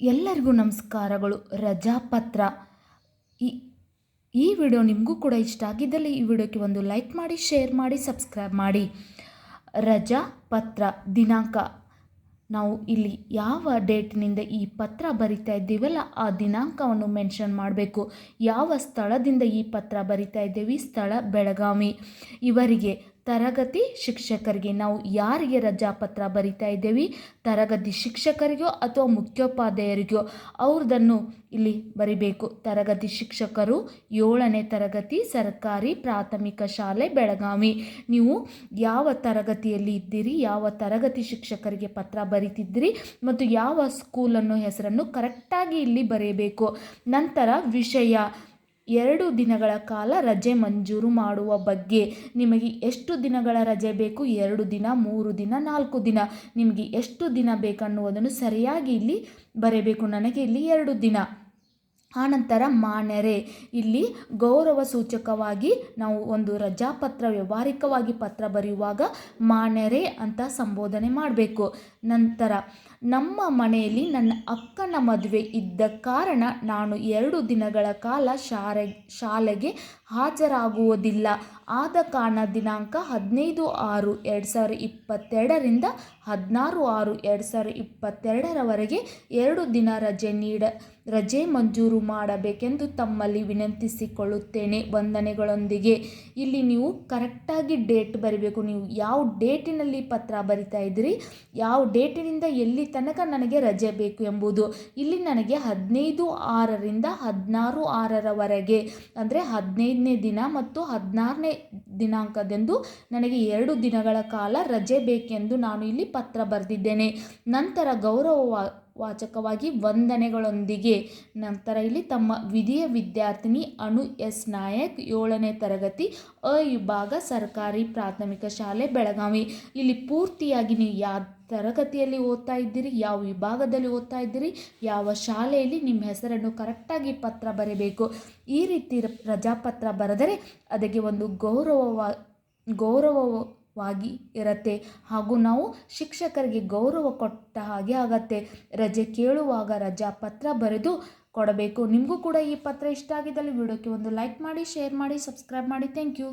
ಎಲ್ಲರಿಗೂ ನಮಸ್ಕಾರಗಳು. ರಜಾಪತ್ರ. ಈ ಈ ವಿಡಿಯೋ ನಿಮಗೂ ಕೂಡ ಇಷ್ಟ ಆಗಿದ್ದಲ್ಲಿ ಈ ವಿಡಿಯೋಕ್ಕೆ ಒಂದು ಲೈಕ್ ಮಾಡಿ, ಶೇರ್ ಮಾಡಿ, ಸಬ್ಸ್ಕ್ರೈಬ್ ಮಾಡಿ. ರಜಾ ಪತ್ರ ದಿನಾಂಕ. ನಾವು ಇಲ್ಲಿ ಯಾವ ಡೇಟ್ನಿಂದ ಈ ಪತ್ರ ಬರಿತಾ ಇದ್ದೀವಲ್ಲ, ಆ ದಿನಾಂಕವನ್ನು ಮೆನ್ಷನ್ ಮಾಡಬೇಕು. ಯಾವ ಸ್ಥಳದಿಂದ ಈ ಪತ್ರ ಬರಿತಾ ಇದ್ದೀವಿ? ಸ್ಥಳ, ಬೆಳಗಾವಿ. ಇವರಿಗೆ ತರಗತಿ ಶಿಕ್ಷಕರಿಗೆ ನಾವು ಯಾರಿಗೆ ರಜಾಪತ್ರ ಬರಿತಾ ಇದ್ದೇವೆ? ತರಗತಿ ಶಿಕ್ಷಕರಿಗೋ ಅಥವಾ ಮುಖ್ಯೋಪಾಧ್ಯಾಯರಿಗೋ? ಅವ್ರದನ್ನು ಇಲ್ಲಿ ಬರಿಬೇಕು. ತರಗತಿ ಶಿಕ್ಷಕರು ಏಳನೇ ತರಗತಿ ಸರ್ಕಾರಿ ಪ್ರಾಥಮಿಕ ಶಾಲೆ ಬೆಳಗಾವಿ. ನೀವು ಯಾವ ತರಗತಿಯಲ್ಲಿ ಇದ್ದೀರಿ? ಯಾವ ತರಗತಿ ಶಿಕ್ಷಕರಿಗೆ ಪತ್ರ ಬರಿತಿದ್ದೀರಿ? ಮತ್ತು ಯಾವ ಸ್ಕೂಲನ್ನು ಹೆಸರನ್ನು ಕರೆಕ್ಟಾಗಿ ಇಲ್ಲಿ ಬರೆಯಬೇಕು ನಂತರ ವಿಷಯ. ಎರಡು ದಿನಗಳ ಕಾಲ ರಜೆ ಮಂಜೂರು ಮಾಡುವ ಬಗ್ಗೆ ನಿಮಗೆ ಎಷ್ಟು ದಿನಗಳ ರಜೆ ಬೇಕು? ಎರಡು ದಿನ, ಮೂರು ದಿನ, ನಾಲ್ಕು ದಿನ? ನಿಮಗೆ ಎಷ್ಟು ದಿನ ಬೇಕನ್ನುವುದನ್ನು ಸರಿಯಾಗಿ ಇಲ್ಲಿ ಬರೆಯಬೇಕು. ನನಗೆ ಇಲ್ಲಿ ಎರಡು ದಿನ. ಆನಂತರ ಮಾನೆರೆ ಇಲ್ಲಿ ಗೌರವ ಸೂಚಕವಾಗಿ ನಾವು ಒಂದು ರಜಾಪತ್ರ ವ್ಯವಹಾರಿಕವಾಗಿ ಪತ್ರ ಬರೆಯುವಾಗ ಮಾನೆರೆ ಅಂತ ಸಂಬೋಧನೆ ಮಾಡಬೇಕು. ನಂತರ ನಮ್ಮ ಮನೆಯಲ್ಲಿ ನನ್ನ ಅಕ್ಕನ ಮದುವೆ ಇದ್ದ ಕಾರಣ ನಾನು ಎರಡು ದಿನಗಳ ಕಾಲ ಶಾರೆ, ಶಾಲೆಗೆ ಹಾಜರಾಗುವುದಿಲ್ಲ. ಆದ ಕಾರಣ ದಿನಾಂಕ ಹದಿನೈದು ಆರು ಎರಡು ಸಾವಿರ ಇಪ್ಪತ್ತೆರಡರಿಂದ ಹದಿನಾರು ಆರು ಎರಡು ಸಾವಿರ ಇಪ್ಪತ್ತೆರಡರವರೆಗೆ ಎರಡು ದಿನ ರಜೆ ನೀಡ, ರಜೆ ಮಂಜೂರು ಮಾಡಬೇಕೆಂದು ತಮ್ಮಲ್ಲಿ ವಿನಂತಿಸಿಕೊಳ್ಳುತ್ತೇನೆ ವಂದನೆಗಳೊಂದಿಗೆ. ಇಲ್ಲಿ ನೀವು ಕರೆಕ್ಟಾಗಿ ಡೇಟ್ ಬರಿಬೇಕು. ನೀವು ಯಾವ ಡೇಟಿನಲ್ಲಿ ಪತ್ರ ಬರಿತಾ ಇದ್ದೀರಿ? ಯಾವ ಡೇಟಿನಿಂದ ಎಲ್ಲಿ ತನಕ ನನಗೆ ರಜೆ ಬೇಕು ಎಂಬುದು. ಇಲ್ಲಿ ನನಗೆ ಹದಿನೈದು ಆರರಿಂದ ಹದಿನಾರು ಆರರವರೆಗೆ, ಅಂದರೆ ಹದಿನೈದನೇ ದಿನ ಮತ್ತು ಹದಿನಾರನೇ ದಿನಾಂಕದಂದು ನನಗೆ ಎರಡು ದಿನಗಳ ಕಾಲ ರಜೆ ಬೇಕೆಂದು ನಾನು ಇಲ್ಲಿ ಪತ್ರ ಬರೆದಿದ್ದೇನೆ. ನಂತರ ಗೌರವ ವಾಚಕವಾಗಿ ವಂದನೆಗಳೊಂದಿಗೆ. ನಂತರ ಇಲ್ಲಿ ತಮ್ಮ ವಿಧಿಯ ವಿದ್ಯಾರ್ಥಿನಿ ಅಣು ಎಸ್ ನಾಯಕ್ ಏಳನೇ ತರಗತಿ ಅ ವಿಭಾಗ ಸರ್ಕಾರಿ ಪ್ರಾಥಮಿಕ ಶಾಲೆ, ಬೆಳಗಾವಿ. ಇಲ್ಲಿ ಪೂರ್ತಿಯಾಗಿ ನೀವು ಯಾವ ತರಗತಿಯಲ್ಲಿ ಓದ್ತಾ ಇದ್ದೀರಿ, ಯಾವ ವಿಭಾಗದಲ್ಲಿ ಓದ್ತಾ ಇದ್ದೀರಿ, ಯಾವ ಶಾಲೆಯಲ್ಲಿ ನಿಮ್ಮ ಹೆಸರನ್ನು ಕರೆಕ್ಟಾಗಿ ಪತ್ರ ಬರೀಬೇಕು. ಈ ರೀತಿ ರಜಾಪತ್ರ ಬರೆದರೆ ಅದಕ್ಕೆ ಒಂದು ಗೌರವವ ಗೌರವವಾಗಿ ಇರತ್ತೆ. ಹಾಗೂ ನಾವು ಶಿಕ್ಷಕರಿಗೆ ಗೌರವ ಕೊಟ್ಟ ಹಾಗೆ ಆಗತ್ತೆ. ರಜೆ ಕೇಳುವಾಗ ರಜಾ ಪತ್ರ ಬರೆದು ಕೊಡಬೇಕು. ನಿಮಗೂ ಕೂಡ ಈ ಪತ್ರ ಇಷ್ಟ ಆಗಿದ್ದಲ್ಲಿ ವಿಡಿಯೋಕ್ಕೆ ಒಂದು ಲೈಕ್ ಮಾಡಿ, ಶೇರ್ ಮಾಡಿ, ಸಬ್ಸ್ಕ್ರೈಬ್ ಮಾಡಿ. Thank you.